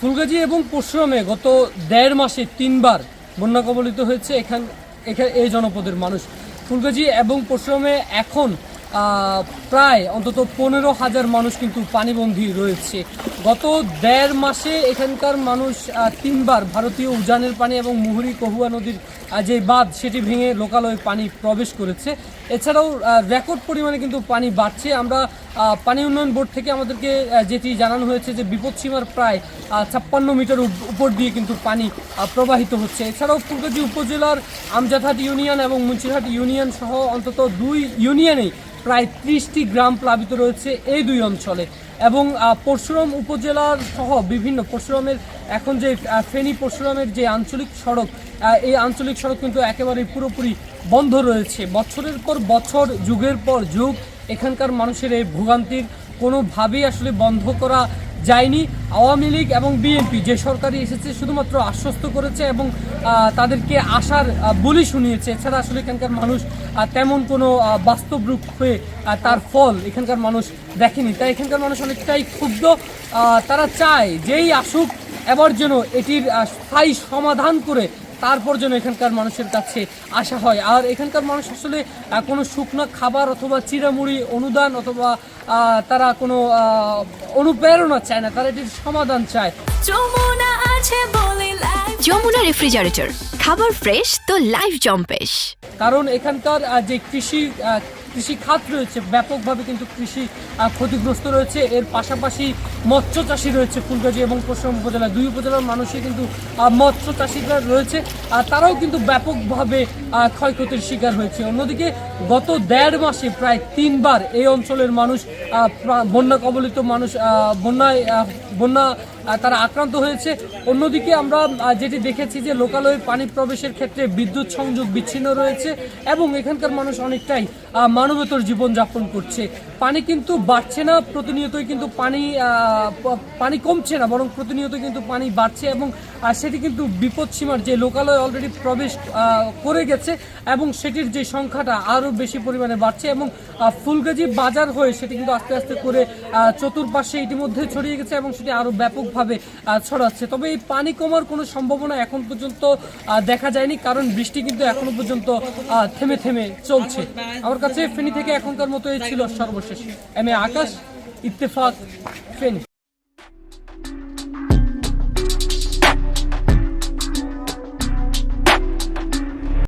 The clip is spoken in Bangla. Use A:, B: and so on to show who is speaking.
A: ফুলগাজী এবং পরশুরামে গত দেড় মাসে তিনবার বন্যা কবলিত হয়েছে এখান এখানে এই জনপদের মানুষ। ফুলগাজী এবং পরশুরামে এখন প্রায় অন্তত পনেরো হাজার মানুষ কিন্তু পানিবন্দী রয়েছে। গত দেড় মাসে এখানকার মানুষ তিনবার ভারতীয় উজানের পানি এবং মুহুরী কহুয়া নদীর যে বাঁধ, সেটি ভেঙে লোকালয়ে পানি প্রবেশ করেছে। এছাড়াও রেকর্ড পরিমাণে কিন্তু পানি বাড়ছে। আমরা পানি উন্নয়ন বোর্ড থেকে আমাদেরকে যেটি জানানো হয়েছে যে বিপদসীমার প্রায় ছাপ্পান্ন মিটার উপ- উপর দিয়ে কিন্তু পানি প্রবাহিত হচ্ছে। এছাড়াও ফুলগাজী উপজেলার আমজাদহাট ইউনিয়ন এবং মুন্সিরহাট ইউনিয়ন সহ অন্তত দুই ইউনিয়নেই প্রায় ত্রিশটি গ্রাম প্লাবিত রয়েছে এই দুই অঞ্চলে। এবং পরশুরাম উপজেলার সহ বিভিন্ন, পরশুরামের এখন যে ফেনী পরশুরামের যে আঞ্চলিক সড়ক এই আঞ্চলিক সড়ক কিন্তু একেবারে পুরোপুরি বন্ধ রয়েছে। বছরের পর বছর, যুগের পর যুগ এখানকার মানুষের এই ভোগান্তির কোনোভাবেই আসলে বন্ধ করা যায়নি। আওয়ামী লীগ এবং বিএনপি যে সরকারি এসেছে শুধুমাত্র আশ্বস্ত করেছে এবং তাদেরকে আশার বলি শুনিয়েছে। এছাড়া আসলে এখানকার মানুষ তেমন কোনো বাস্তব রূপ হয়ে তার ফল এখানকার মানুষ দেখেনি। তাই এখানকার মানুষ অনেকটাই ক্ষুব্ধ। তারা চায় যেই আসুক, এবার যেন এটির স্থায়ী সমাধান করে তারপর যেন এখানকার মানুষের কাছে আসা হয়। আর এখানকার মানুষ আসলে কোনো শুকনো খাবার অথবা চিরামুড়ি অনুদান অথবা তারা কোনো অনুপ্রেরণা চায় না তারা এটির সমাধান চায়।
B: যমুনা আছে বলে
C: যমুনা রেফ্রিজারেটর খাবার ফ্রেশ তো লাইফ জম্পেশ।
A: কারণ এখানকার যে কৃষি কৃষি খাত রয়েছে, ব্যাপকভাবে কিন্তু কৃষি ক্ষতিগ্রস্ত রয়েছে। এর পাশাপাশি মৎস্য চাষি রয়েছে ফুলগাজী এবং পশ্চিম উপজেলা দুই উপজেলার মানুষই কিন্তু মৎস্য চাষিরা রয়েছে, আর তারাও কিন্তু ব্যাপকভাবে ক্ষয়ক্ষতির শিকার হয়েছে। অন্যদিকে গত দেড় মাসে প্রায় তিনবার এই অঞ্চলের মানুষ বন্যা কবলিত মানুষ বন্যায় বন্যা তারা আক্রান্ত হয়েছে। অন্যদিকে আমরা যেটি দেখেছি যে লোকালয়ে পানি প্রবেশের ক্ষেত্রে বিদ্যুৎ সংযোগ বিচ্ছিন্ন রয়েছে এবং এখানকার মানুষ অনেকটাই মানবেতর জীবনযাপন করছে। পানি কিন্তু বাড়ছে না, প্রতিনিয়তই কিন্তু পানি পানি কমছে না, বরং প্রতিনিয়ত কিন্তু পানি বাড়ছে এবং সেটি কিন্তু বিপদসীমার যে লোকালয় অলরেডি প্রবেশ করে গেছে এবং সেটির যে সংখ্যাটা আরও বেশি পরিমাণে বাড়ছে এবং ফুলগাজি বাজার হয়ে সেটি কিন্তু আস্তে আস্তে করে চতুর্পাশে ইতিমধ্যে ছড়িয়ে গেছে এবং সেটি আরও ব্যাপকভাবে ছড়াচ্ছে। তবে এই পানি কমার কোনো সম্ভাবনা এখন পর্যন্ত দেখা যায়নি, কারণ বৃষ্টি কিন্তু এখনও পর্যন্ত থেমে থেমে চলছে। আমার কাছে ফেনী থেকে এখনকার মতো এই ছিল সর্বশেষ। M A Akash, Ittefaq, Feni.